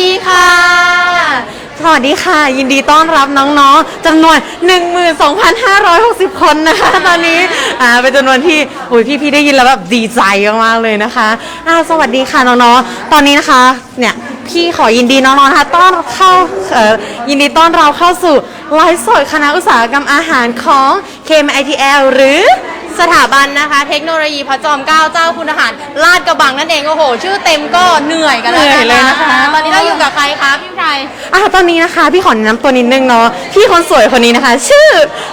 ดีค่ะ สวัสดีค่ะ ยินดีต้อนรับน้องๆจำนวน 12,560 คนนะคะ ตอนนี้อ่าเป็นจำนวนที่อุยพี่ๆได้ยินแล้วแบบดีใจมากๆเลยนะคะอ่าสวัสดีค่ะน้องๆตอนนี้นะคะเนี่ยพี่ขอยินดีน้องๆนะคะต้อนเข้าเอ่อยินดีต้อนรับเข้าสู่ไลฟ์สดคณะอุตสาหกรรมอาหารของ KMITL หรือ สถาบันนะคะ เทคโนโลยีพระจอมเกล้าเจ้าคุณทหารลาดกระบังนั่นเองโอ้โห ชื่อเต็มก็เหนื่อยกันแล้วเหนื่อยเลยนะคะ ตอนนี้เราอยู่กับใครคะพี่ไพรอะตอนนี้นะคะ พี่ขอแนะนำตัวนิดนึงเนาะพี่คนสวยคนนี้นะคะ ชื่อ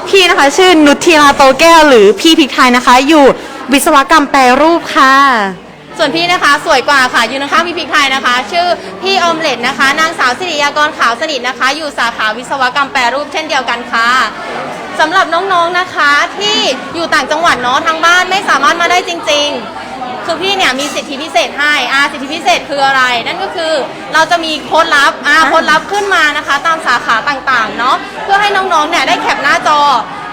พี่นะคะ ชื่อนุชทีลาโตแก้วหรือพี่พริกไทยนะคะ อยู่วิศวกรรมแปรรูปค่ะ ส่วนพี่นะคะ สวยกว่าค่ะยืนข้างๆพี่พริกไทยนะคะ ชื่อพี่ออมเล็ตนะคะนางสาวสิริยากรขาวสนิทนะคะ อยู่สาขาวิศวกรรมแปรรูปเช่นเดียวกันค่ะ สำหรับน้องๆนะคะที่อยู่ต่างจังหวัดเนาะทางบ้านไม่สามารถมาได้จริง ๆ คือพี่เนี่ยมีสิทธิพิเศษให้อ่าสิทธิพิเศษคืออะไร นั่นก็คือเราจะมีโค้ดลับอ่าโค้ดลับขึ้นมานะคะ ตามสาขาต่างๆเนาะเพื่อให้น้องๆเนี่ยได้แคปหน้าจอ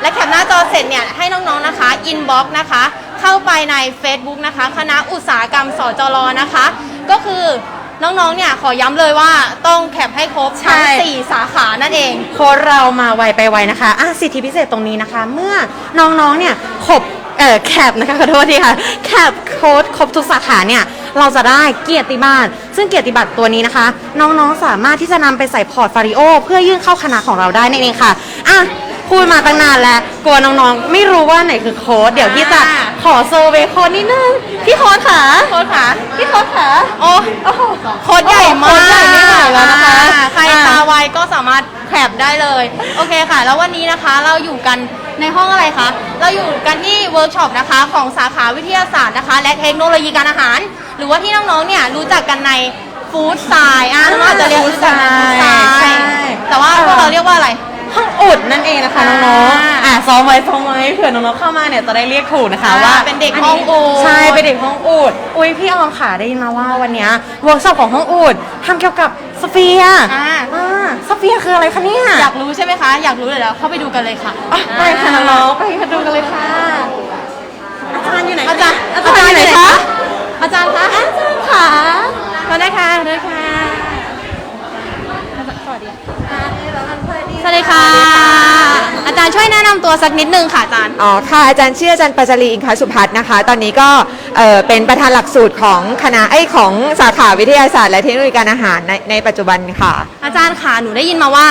และแคปหน้าจอเสร็จเนี่ยให้น้องๆนะคะอินบ็อกซ์นะคะ เข้าไปใน Facebook นะคะ คณะอุตสาหกรรมสจรนะคะ ก็คือ น้องๆ เนี่ยขอย้ำเลยว่าต้องแคปให้ครบทั้งใช่ สี่สาขานั่นเอง โค้ดเรามาไวไปไวนะคะอะสิทธิพิเศษตรงนี้นะคะ เมื่อน้องๆ เนี่ยครบเอ่อแคปนะคะขอโทษทีค่ะ แคปโค้ดครบทุกสาขาเนี่ย เราจะได้เกียรติบัตร ซึ่งเกียรติบัตรตัวนี้นะคะ น้องๆ สามารถที่จะนำไปใส่พอร์ตฟาริโอ เพื่อยื่นเข้าคณะของเราได้นั่นเองค่ะ อะ พูดมาตั้งนานแล้ว กลัวน้องๆ ไม่รู้ว่าไหนคือโค้ดเดี๋ยวพี่จะอ่าขอเซอร์เวย์โค้ดนิดนึง พี่โค้ดค่ะโค้ดค่ะพี่โค้ดค่ะโอ้โอ้โหโค้ดใหญ่มากโค้ดใหญ่ไม่ไหวแล้วนะคะอ่าใครอ่าตาไวก็สามารถแคปได้เลย โอเคค่ะ แล้ววันนี้นะคะเราอยู่กันในห้องอะไรคะ เราอยู่กันที่เวิร์กช็อปนะคะของสาขาวิทยาศาสตร์นะคะ และเทคโนโลยีการอาหาร หรือว่าที่น้องๆ เนี่ยรู้จักกันในฟู้ดไซน์อะน้องๆอาจจะเรียกรู้จักในฟู้ดไซใช่น์แต่ว่าพวกเราเรียกว่าอะไร ห้องอุดนั่นเองนะคะน้องอ่าๆอ่าซ้อมไว้ซ้อมไว้เผื่อน้องๆเข้ามาเนี่ยจะได้เรียกถูกนะคะอ่าว่าเป็นเด็กห้องอุด ใช่เป็นเด็กห้องอุดอุ้ยพี่ออมค่ะได้ยินมาว่าวันเนี้เวิร์กช็อปของห้องอุดทำเกี่ยวกับสเฟียร์อ่าอ่าสเฟียร์คืออะไรคะเนี่ยอยากรู้ใช่ไหมคะ อยากรู้เลยแล้วเข้าไปดูกันเลยค่ะอะไปค่ะน้องๆไปค่ะดูกันเลยค่ะอาจารย์อยู่ไหนอาจารย์อาจารย์อยู่ไหนคะอาจารย์คะอาจารย์ค่ะมาได้ค่ะได้ค่ะ สวัสดี สวัสดีค่ะ อาจารย์ช่วยแนะนำตัวสักนิดนึงค่ะอาจารย์ อ๋อค่ะอาจารย์ชื่ออาจารย์ปัจจารีอินคาสุพัฒน์นะคะ ตอนนี้ก็เอ่อเป็นประธานหลักสูตรของคณะไอยของสาขาวิทยาศาสตร์และเทคโนโลยีการอาหารในในปัจจุบันค่ะ อาจารย์ค่ะหนูได้ยินมาว่า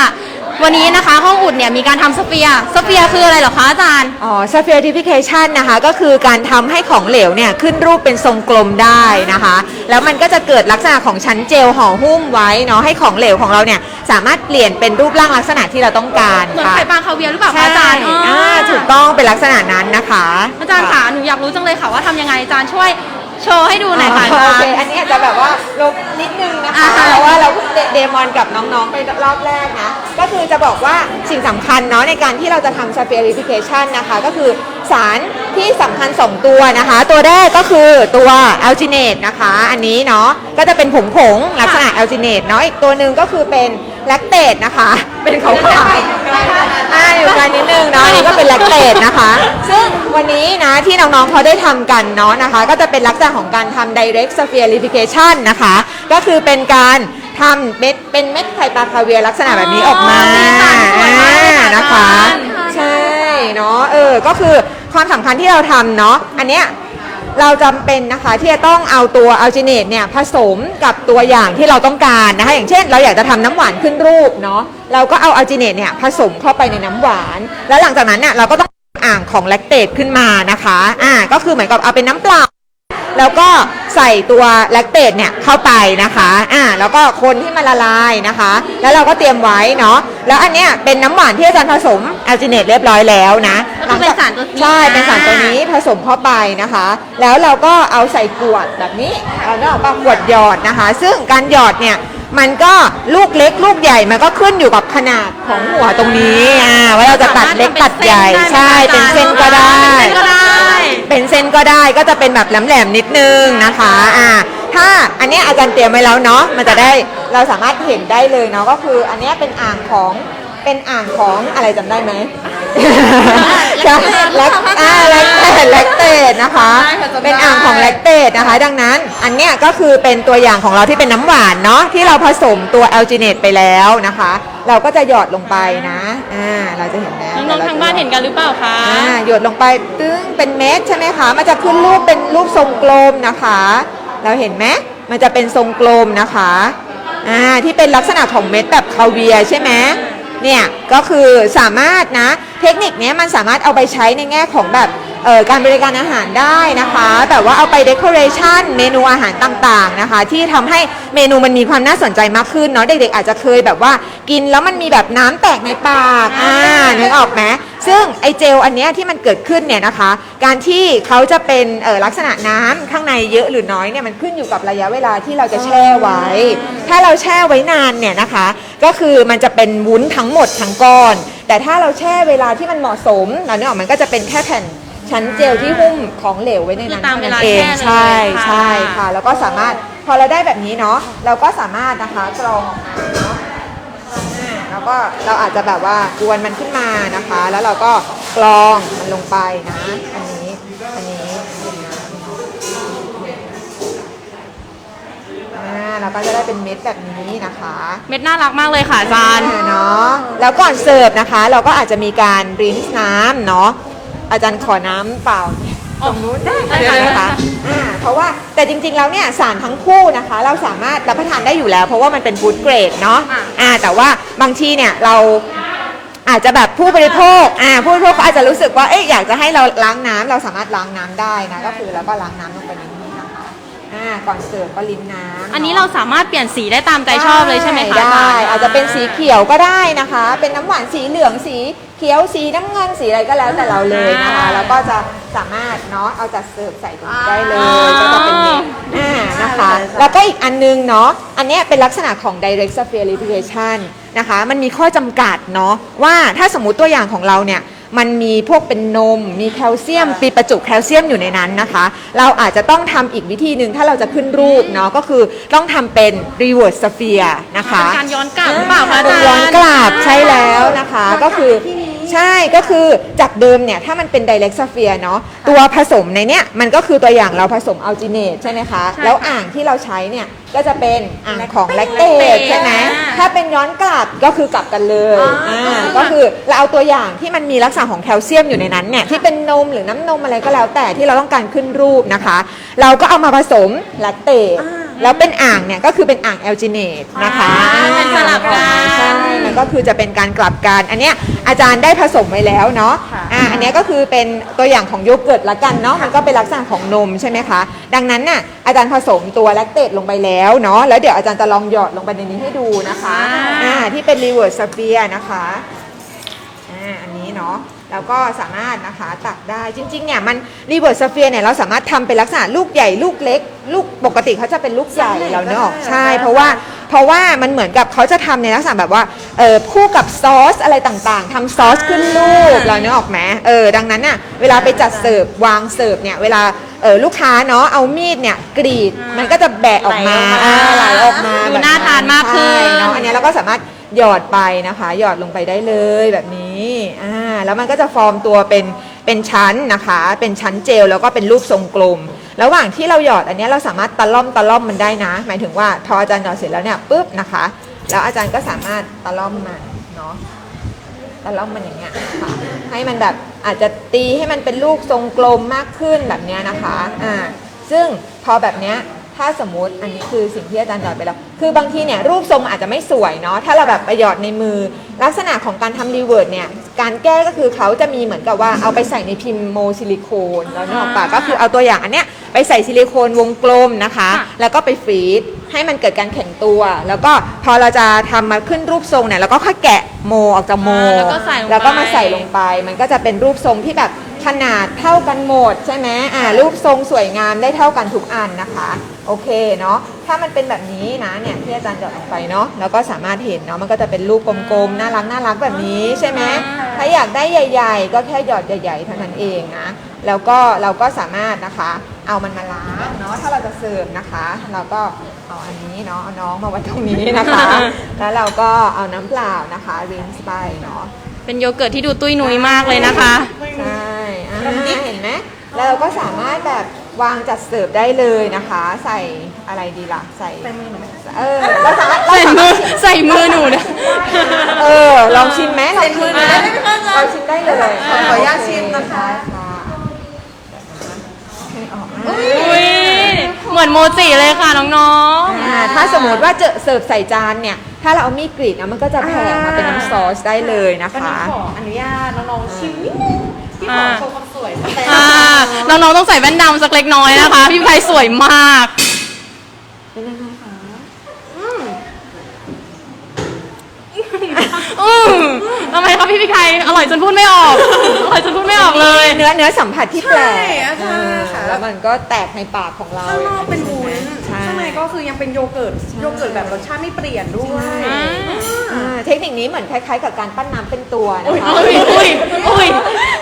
วันนี้นะคะห้องอุดเนี่ยมีการทำสเปียร์สเปียร์คืออะไรเหรอคะอาจารย์ อ๋อ spherification นะคะ ก็คือการทำให้ของเหลวเนี่ยขึ้นรูปเป็นทรงกลมได้นะคะ แล้วมันก็จะเกิดลักษณะของชั้นเจลห่อหุ้มไว้เนาะให้ของเหลวของเราเนี่ยสามารถเปลี่ยนเป็นรูปร่างลักษณะที่เราต้องการเหมือนค่ะไข่ปลาคาเวียร์หรือเปล่าคะใช่อาจารย์อ่าถูกต้องเป็นลักษณะนั้นนะคะ อาจารย์ค่ะหนูอยากรู้จังเลยค่ะว่าทำยังไงอาจารย์ช่วย โชว์ให้ดูหน่อยค่ะอาโอจารเคย์อันนี้อาจจะแบบว่าลบนิดนึงนะคะอ่าค่ะเพราะว่าเราเพิ่งเดมอนกับน้องๆไปรอบแรกนะ ก็คือจะบอกว่าสิ่งสำคัญเนาะในการที่เราจะทำ spherification นะคะ ก็คือสารที่สำคัญ 2 ตัวนะคะ ตัวแรกก็คือตัว alginate นะคะ อันนี้เนาะก็จะเป็นผงผงๆลักษณะ alginate เนาะอีกตัวหนึ่งก็คือเป็น lactate นะคะ เป็นขาวๆอ่าอยู่กันนิดนึงเนาะอันนี้ก็เป็น lactate นะคะ ซึ่งวันนี้นะที่น้องๆเขาได้ทำกันเนาะนะคะ ก็จะเป็นลักษณะของการทำ direct spherification นะคะ ก็คือเป็นการทำเม็ดเป็นเม็ดไข่ปลาคาเวียร์ลักษณะแบบนี้ออกมาอ๋อสีสันสวยมากเลยค่ะอ่านะคะอาจารย์ใช่เนาะเออก็คือความสำคัญที่เราทำเนาะอันเนี้ย เราจำเป็นนะคะที่จะต้องเอาตัวอัลจิเนตเนี่ยผสมกับตัวอย่างที่เราต้องการนะคะอย่างเช่น เราอยากจะทำน้ำหวานขึ้นรูปเนาะเราก็เอาอัลจิเนตเนี่ยผสมเข้าไปในน้ำหวาน แล้วหลังจากนั้นเนี่ยเราก็ต้องอ่างของแลคเตตขึ้นมานะคะอ่าก็คือเหมือนกับเอาเป็นน้ำเปล่า แล้วก็ ใส่ตัวแลคเตตเนี่ยเข้าไปนะคะอ่าแล้วก็คนที่มันละลายนะคะ แล้วเราก็เตรียมไว้เนาะแล้วอันเนี้ยเป็นน้ำหวานที่อาจารย์ผสมอัลจิเนตเรียบร้อยแล้วนะก็คือเป็นสารตัวนี้ใช่เป็นสารตัวนี้ผสมเข้าไปนะคะ แล้วเราก็เอาใส่ขวดแบบนี้เอาเนาะปะขวดหยอดนะคะ ซึ่งการหยอดเนี่ยมันก็ลูกเล็กลูกใหญ่มันก็ขึ้นอยู่กับขนาดของหัวตรงนี้อ่าว่าเราจะตัดเล็กตัดใหญ่ใช่เป็นเส้นก็ได้ เป็นเส้นก็ได้ เป็นเส้นก็ได้ก็จะเป็นแบบแหลมๆนิดนึงนะคะอ่าถ้าอันเนี้ยอาจารย์เตรียมไว้แล้วเนาะมันจะได้เราสามารถเห็นได้เลยเนาะก็คืออันเนี้ยเป็นอ่างของเป็นอ่างของอะไรจำได้ไหมใช่แลคอ่าแลคเตดแลคเตดนะคะใช่ค่ะจำได้เป็นอ่างของแลคเตดนะคะ ดังนั้นอันเนี้ยก็คือเป็นตัวอย่างของเราที่เป็นน้ำหวานเนาะที่เราผสมตัวแอลจิเนตไปแล้วนะคะ เราก็จะหยอดลงไปนะอ่าเราจะเห็นแล้วน้องๆทางบ้านเห็นกันหรือเปล่าคะอ่าหยดลงไปตึ้งเป็นเม็ดใช่ไหมคะ มันจะขึ้นรูปเป็นรูปทรงกลมนะคะ เราเห็นไหมมันจะเป็นทรงกลมนะคะอ่าที่เป็นลักษณะของเม็ดแบบคาเวียร์ใช่ไหมเนี่ยก็คือสามารถนะเทคนิคเนี้ยมันสามารถเอาไปใช้ในแง่ของแบบเอ่อ การบริการอาหารได้นะคะแบบว่าเอาไปเดคอเรชันเมนูอาหารต่างๆนะคะ ที่ทำให้เมนูมันมีความน่าสนใจมากขึ้นเนาะเด็กๆอาจจะเคยแบบว่ากินแล้วมันมีแบบน้ำแตกในปากอ่านึกออกไหมซึ่งไอเจลอันเนี้ยที่มันเกิดขึ้นเนี่ยนะคะ การที่เขาจะเป็นลักษณะน้ำข้างในเยอะหรือน้อยเนี่ยมันขึ้นอยู่กับระยะเวลาที่เราจะแช่ไว้ ถ้าเราแช่ไว้นานเนี่ยนะคะ ก็คือมันจะเป็นวุ้นทั้งหมดทั้งก้อน แต่ถ้าเราแช่เวลาที่มันเหมาะสมเราเนี่ยออกมันก็จะเป็นแค่แผ่น ชั้นเจลที่หุ้มของเหลวไว้ในนั้นคือตามเวลาท่นั้นเองแช่เลยใช่ค่ะ ใช่ค่ะ แล้วก็สามารถพอเราได้แบบนี้เนาะเราก็สามารถนะคะกรองออกมาเนาะอ่าแล้วก็เราอาจจะแบบว่ากวนมันขึ้นมานะคะ แล้วเราก็กรองมันลงไปนะอันนี้อันนี้อ่าเราก็จะได้เป็นเม็ดแบบนี้นะคะ เม็ดน่ารักมากเลยค่ะอาจารย์ อ่าเนาะแล้วก่อนเสิร์ฟนะคะ เราก็อาจจะมีการรินส์น้ำเนาะ อาจารย์ขอน้ำเปล่าตรงนู้นได้ได้ค่ะนะคะอ่าเพราะว่าแต่จริงๆแล้วเนี่ยสารทั้งคู่นะคะ เราสามารถรับประทานได้อยู่แล้ว เพราะว่ามันเป็นฟู้ดเกรดเนาะอะอ่าแต่ว่าบางทีเนี่ยเราอาจจะแบบผู้บริโภคอ่าผู้บริโภคเขาอาจจะรู้สึกว่าเอ๊ะอยากจะให้เราล้างน้ำเราสามารถล้างน้ำได้นะก็คือเราก็ล้างน้ำลงไปในนี้นะคะอ่าก่อนเสิร์ฟก็ลิ้นน้ำ อันนี้เราสามารถเปลี่ยนสีได้ตามใจชอบเลยใช่ไหมคะได้จรย์อาจจะเป็นสีเขียวก็ได้นะคะ เป็นน้ำหวานสีเหลืองสี เขียวสีน้ำเงินสีอะไรก็แล้วแต่เราเลยนะคะอ่าแล้วก็จะสามารถเนาะเอาจัดเสิร์ฟใส่ตรงนี้ได้เลอ๋ยอก็จะเป็นเม็ดอ่านะคะ แล้วก็อีกอันนึงเนาะอันเนี้ยเป็นลักษณะของ direct spherification นะคะ มันมีข้อจำกัดเนาะว่าถ้าสมมุติตัวอย่างของเราเนี่ย มันมีพวกเป็นนม มีแคลเซียมมีประจุแคลเซียมอยู่ในนั้นนะคะ เราอาจจะต้องทำอีกวิธีหนึ่งถ้าเราจะขึ้นรูปเนาะก็คือต้องทำเป็น reverse sphere นะคะ เป็นการย้อนกลับหรือเปล่าคะอาเป็จานรย์ ย้อนกลับใช่แล้วนะคะ ก็คือ ใช่ก็คือจากเดิมเนี่ยถ้ามันเป็น direct sphere เนาะตัวผสมในเนี้ยมันก็คือตัวอย่างเราผสมอัลจิเนตใช่ไหมคะใช่แล้วอ่างที่เราใช้เนี่ยก็จะเป็นอ่างของแลคเต lactate ใช่ไหมอ่าถ้าเป็นย้อนกลับก็คือกลับกันเลยอ๋ออ่าก็คือเราเอาตัวอย่างที่มันมีลักษณะของแคลเซียมอยู่ในนั้นเนี่ยที่เป็นนมหรือน้ำนมอะไรก็แล้วแต่ที่เราต้องการขึ้นรูปนะคะ เราก็เอามาผสมแลคเตต แล้วเป็นอ่างเนี่ยก็คือเป็นอ่างแอลจิเนตนะคะอ่าเป็นสลับกันใช่มันก็คือจะเป็นการกลับกันอันเนี้ยอาจารย์ได้ผสมไว้แล้วเนาะอ่าอันเนี้ยก็คือเป็นตัวอย่างของโยเกิร์ตละกันเนาะมันก็เป็นลักษณะของนมใช่ไหมคะ ดังนั้นน่ะอาจารย์ผสมตัวแลคเตตลงไปแล้วเนาะแล้วเดี๋ยวอาจารย์จะลองหยอดลงไปในนี้ให้ดูนะคะอ่าที่เป็นรีเวิร์สสเปียนะคะอ่าอันนี้เนาะ แล้วก็สามารถนะคะตักได้จริงๆเนี่ยมันรีเวิร์สสเฟียเนี่ยเราสามารถทำเป็นลักษณะลูกใหญ่ลูกเล็ก ลูกปกติเขาจะเป็นลูกใหญ่เราเนกออกใช่ เพราะว่าเพราะว่ามันเหมือนกับเขาจะทำในลักษณะแบบว่าเออคู่กับซอสอะไรต่างๆทำซอสขึ้นรูปเราเนื้อออกไหมเออดังนั้นน่ะเวลาไปจัดเสิร์ฟวางเสิร์ฟเนี่ยเวลาเออลูกค้าเนาะเอามีดเนี่ยกรีดมันก็จะแบะออกมาไหลออกมา อ่าไหลออกมาดูน่าทานมากขึ้น ใช่เนาะอันเนี้ยเราก็สามารถ หยอดไปนะคะ หยอดลงไปได้เลยแบบนี้อ่าแล้วมันก็จะฟอร์มตัวเป็นเป็นชั้นนะคะ เป็นชั้นเจลแล้วก็เป็นรูปทรงกลม ระหว่างที่เราหยอดอันนี้เราสามารถตะล่อมตะล่อมมันได้นะ หมายถึงว่าพออาจารย์หยอดเสร็จแล้วเนี่ยปุ๊บนะคะ แล้วอาจารย์ก็สามารถตะล่อมมันเนาะตะล่อมมันอย่างเงี้ยค่ะให้มันแบบอาจจะตีให้มันเป็นลูกทรงกลมมากขึ้นแบบเนี้ยนะคะอ่าซึ่งพอแบบเนี้ย ถ้าสมมติอันนี้คือสิ่งที่อาจารย์หยอดไปแล้ว คือบางทีเนี่ยรูปทรงอาจจะไม่สวยเนาะ ถ้าเราแบบไปหยอดในมือ ลักษณะของการทำรีเวิร์ดเนี่ย การแก้ก็คือเขาจะมีเหมือนกับว่าเอาไปใส่ในพิมพ์โมซิลิโคนแล้วเนกออกปะก็คือเอาตัวอย่างอันเนี้ยไปใส่ซิลิโคนวงกลมนะคะค่ะแล้วก็ไปฟรีดให้มันเกิดการแข็งตัว แล้วก็พอเราจะทำมาขึ้นรูปทรงเนี่ยเราก็ค่อยแกะโมออกจากโม อ่าแล้วก็ใส่ลงไป แล้วก็มาใส่ลงไป มันก็จะเป็นรูปทรงที่แบบขนาดเท่ากันหมดใช่ไหมอ่ารูปทรงสวยงามได้เท่ากันทุกอันนะคะ โอเคเนาะถ้ามันเป็นแบบนี้นะเนี่ยที่อาจารย์หยอดลงไปเนาะแล้วก็สามารถเห็นเนาะมันก็จะเป็นรูปกลมๆน่ารักน่ารักแบบนี้ใช่ไหมถ้าอยากได้ใหญ่ ๆ ก็แค่หยอดใหญ่ๆเท่านั้นเองนะแล้วก็เราก็สามารถนะคะเอามันมาล้างเนาะถ้าเราจะเสิร์ฟนะคะ เราก็เอาอันนี้เนาะเอาน้องมาไว้ตรงนี้นะคะ แล้วเราก็เอาน้ำเปล่านะคะรินส์ไปเนาะเป็นโยเกิร์ตที่ดูตุ้ยนุ้ยมากเลยนะคะใช่อ่าเห็นไหมแล้วเราก็สามารถแบบ วางจัดเสิร์ฟได้เลยนะคะ ใส่อะไรดีล่ะ ใส่เออเราสามารถเราใส่สามืมารอถใส่มือหนูนะเออลองชิมไหมลองชิมไหมเราชิมได้เลยขออนุญาตชิมนะคะค่ะให้ออกอุ้ยเหมือนโมจิเลยค่ะน้องอ่าถ้าสมมติว่าจะเสิร์ฟใส่จานเนี่ย ถ้าเราเอามีดกรีดนะมันก็จะแผ่มาเป็นน้ำซอสได้เลยนะวันคะ นี้ขออนุญาตน้องๆชิมนิดนึง พี่ขอโชว์ความสวยแต่ๆอ่าน้องๆต้องใส่แว่นดำสักเล็กน้อยนะคะ พี่ไพสวยมาก เป็นยังไงคะอืมทำไมคะพี่พี่ไทยอร่อยจนพูดไม่ออก อร่อยจนพูดไม่ออกเลย เนื้อเนื้อสัมผัสที่แปลกใช่อะใช่เออค่ะแล้วมันก็แตกในปากของเราข้างนอกเป็นวุ้นใช่ข้างในก็คือยังเป็นโยเกิร์ต โยเกิร์ตแบบรสชาติไม่เปลี่ยนด้วยอ่าเทคนิคนี้เหมือนคล้าย ๆ กับการปั้นน้ำเป็นตัวนะอุ้ยคะอุ้ยอุ้ยอุ้ย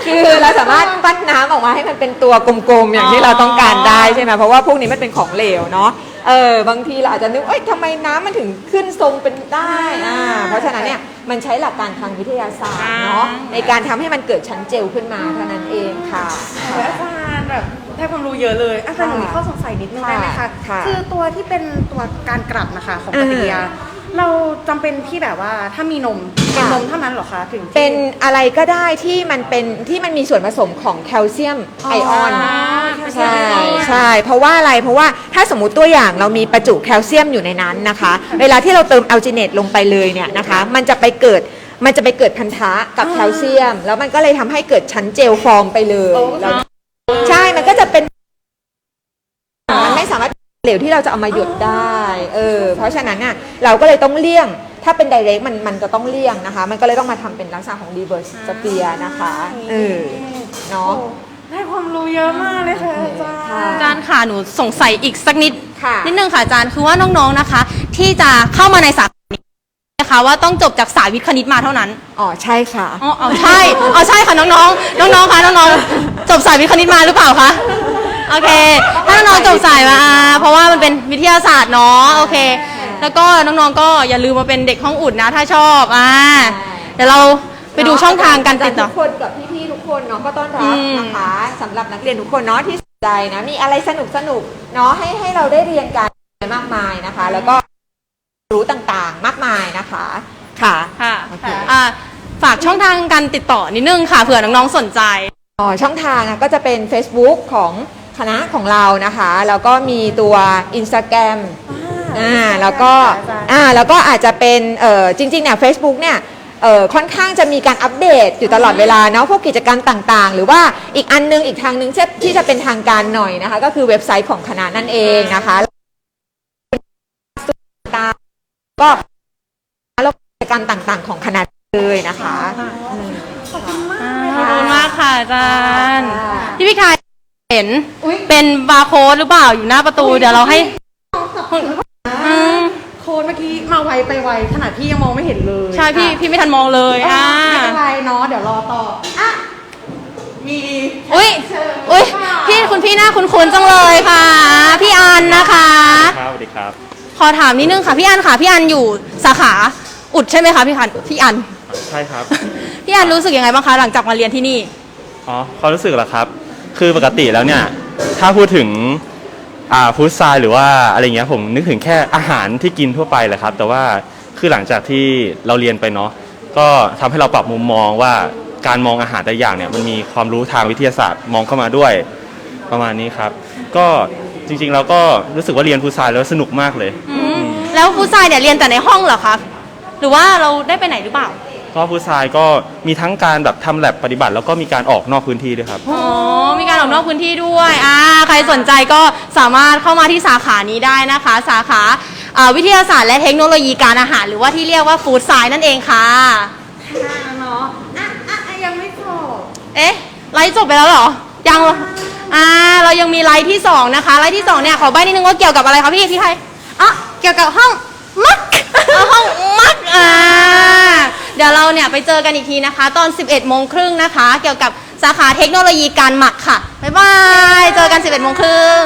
คือเราสามารถปั้นน้ำออกมาให้มันเป็นตัวกลมๆอย่างที่เราต้องการได้ใช่ไหมเพราะว่าพวกนี้มันเป็นของเหลวเนาะเออบางทีเราอาจจะนึกเอ้ยทำไมน้ำมันถึงขึ้นทรงเป็นได้อ่าเพราะฉะนั้นเนี่ยมันใช้หลักการทางวิทยาศาสตร์เนาะในการทำให้มันเกิดชั้นเจลขึ้นมาเท่านั้นเองค่ะแต่อาจารย์แบบได้ความรู้เยอะเลยอาจารย์หนูมีข้อสงสัยนิดนึงได้ไหมคะค่ะคือตัวที่เป็นตัวการกลับนะคะของปฏิกิริยา เราจำเป็นที่แบบว่าถ้ามีนมเป็นนมเท่านั้นเหรอคะถึงที่ เป็นอะไรก็ได้ที่มันเป็นที่มันมีส่วนผสมของแคลเซียมไอออนใช่ใช่เพราะว่าอะไรเพราะว่าถ้าสมมติตัวอย่างเรามีประจุแคลเซียมอยู่ในนั้นนะคะ เวลาที่เราเติมอัลจิเนตลงไปเลยเนี่ยนะคะ มันจะไปเกิดมันจะไปเกิดพันธะกับแคลเซียม แล้วมันก็เลยทำให้เกิดชั้นเจลฟอร์มไปเลยแล้วใช่มันก็จะเป็นมันไม่สามารถ เหลวที่เราจะเอามาหยดได้เออเพราะฉะนั้นน่ะเราก็เลยต้องเลี่ยง ถ้าเป็นไดเรกมันมันจะต้องเลี่ยงนะคะ มันก็เลยต้องมาทำเป็นลักษณะของรีเวิร์สสเปียนะคะเออเนาะ ได้ความรู้เยอะมากเลยค่ะอาจารย์ ค่ะ อาจารย์ค่ะหนูสงสัยอีกสักนิด ค่ะ นิดนึงค่ะอาจารย์คือว่าน้องๆนะคะ ที่จะเข้ามาในสาขานี้นะคะว่าต้องจบจากสายวิทย์คณิตมาเท่านั้นอ๋อใช่ค่ะ อ๋อเอาใช่เอาใช่ค่ะน้องๆน้องๆคะน้องๆจบสายวิทย์คณิตมาหรือเปล่าคะ โอเค ถ้าน้องๆจบสายมาเพราะว่ามันเป็นวิทยาศาสตร์เนาะโอเค แล้วก็น้องๆก็อย่าลืมมาเป็นเด็กห้องอุดนะถ้าชอบอ่าเดี๋ยวเราไปดูช่องทางการติดต่อ ทุกคนกับพี่ๆทุกคนเนาะก็ต้อนรับอืม นะคะสำหรับนักเรียนทุกคนเนาะที่สนใจนะมีอะไรสนุกสนุกๆเนาะให้ให้เราได้เรียนกันมากมายนะคะ แล้วก็รู้ต่างๆมากมายนะคะค่ะ ค่ะโอเค อ่าฝากช่องทางการติดต่อนิดนึงค่ะเผื่อน้องๆสนใจ อ๋อช่องทางนะก็จะเป็น Facebook ของ คณะของเรานะคะ แล้วก็มีตัว Instagram อ่าแล้วก็อ่าแล้วก็อาจจะเป็นเอ่อจริงๆเนี่ย Facebook เนี่ยเอ่อค่อนข้างจะมีการอัปเดตอยู่ตลอดเวลาเนาะพวกกิจกรรมต่างๆ หรือว่าอีกอันนึงอีกทางนึงที่ที่จะเป็นทางการหน่อยนะคะ ก็คือเว็บไซต์ของคณะนั่นเองนะคะก็แล้วก็กิจกรรมต่างๆ ของคณะเลยนะคะอืมขอบคุณมากค่ะอาจารย์ค่ะที่พี่คายเห็นเป็นบาร์โค้ดหรือเปล่าอยู่หน้าประตู เดี๋ยวเราให้ อืม โค้ดเมื่อกี้มาไวไปไวขนาดพี่ยังมองไม่เห็นเลยใช่พี่พี่ไม่ทันมองเลยอ่าอ่าไม่เป็นไรเนาะเดี๋ยวรอต่ออะมีอุ้ยอุ้ยพี่คุณพี่หน้าคุ้นๆจังเลยค่ะ พี่อันนะคะ ครับสวัสดีครับขอถามนิดนึงค่ะพี่อันค่ะพี่อันอยู่สาขาอุดใช่ไหมคะพี่คันพี่อัน ใช่ครับ พี่อันรู้สึกยังไงบ้างคะหลังจากมาเรียนที่นี่ อ๋อความรู้สึกเหรอครับ คือปกติแล้วเนี่ย ถ้าพูดถึงอ่าฟู้ดไซด์หรือว่าอะไรเงี้ยผมนึกถึงแค่อาหารที่กินทั่วไปแหละครับ แต่ว่าคือหลังจากที่เราเรียนไปเนาะก็ทำให้เราปรับมุมมองว่าการมองอาหารแต่ละอย่างเนี่ยมันมีความรู้ทางวิทยาศาสตร์มองเข้ามาด้วยประมาณนี้ครับ ก็จริงๆเราก็รู้สึกว่าเรียนฟู้ดไซด์แล้วสนุกมากเลย แล้วฟู้ดไซน์เนี่ยเรียนแต่ในห้องเหรอคะหรือว่าเราได้ไปไหนหรือเปล่า ก็ฟู้ดไซด์ก็มีทั้งการแบบทำแลบปฏิบัติ แล้วก็มีการออกนอกพื้นที่ด้วยครับอ๋อมีการออกนอกพื้นที่ด้วยอ่าใครสนใจก็สามารถเข้ามาที่สาขานี้ได้นะคะ สาขาอ่าวิทยาศาสตร์และเทคโนโลยีการอาหาร หรือว่าที่เรียกว่าฟู้ดไซน์นั่นเองค่ะเนาะอะอะอะยังไม่จบเอ๊ะ ไลฟ์จบไปแล้วเหรอ ยังเหรออ่า เรายังมีไลฟ์ที่สองนะคะ ไลฟ์ที่สองเนี่ยขอใบ้นิดนึงว่าเกี่ยวกับอะไรคะพี่พี่ไทยอะเกี่ยวกับห้องมักอะห้องมักอ่า เดี๋ยวเราเนี่ยไปเจอกันอีกทีนะคะ ตอน 11โมงครึ่งนะคะ เกี่ยวกับสาขาเทคโนโลยีการหมักค่ะ บ๊ายบาย เจอกัน 11โมงครึ่ง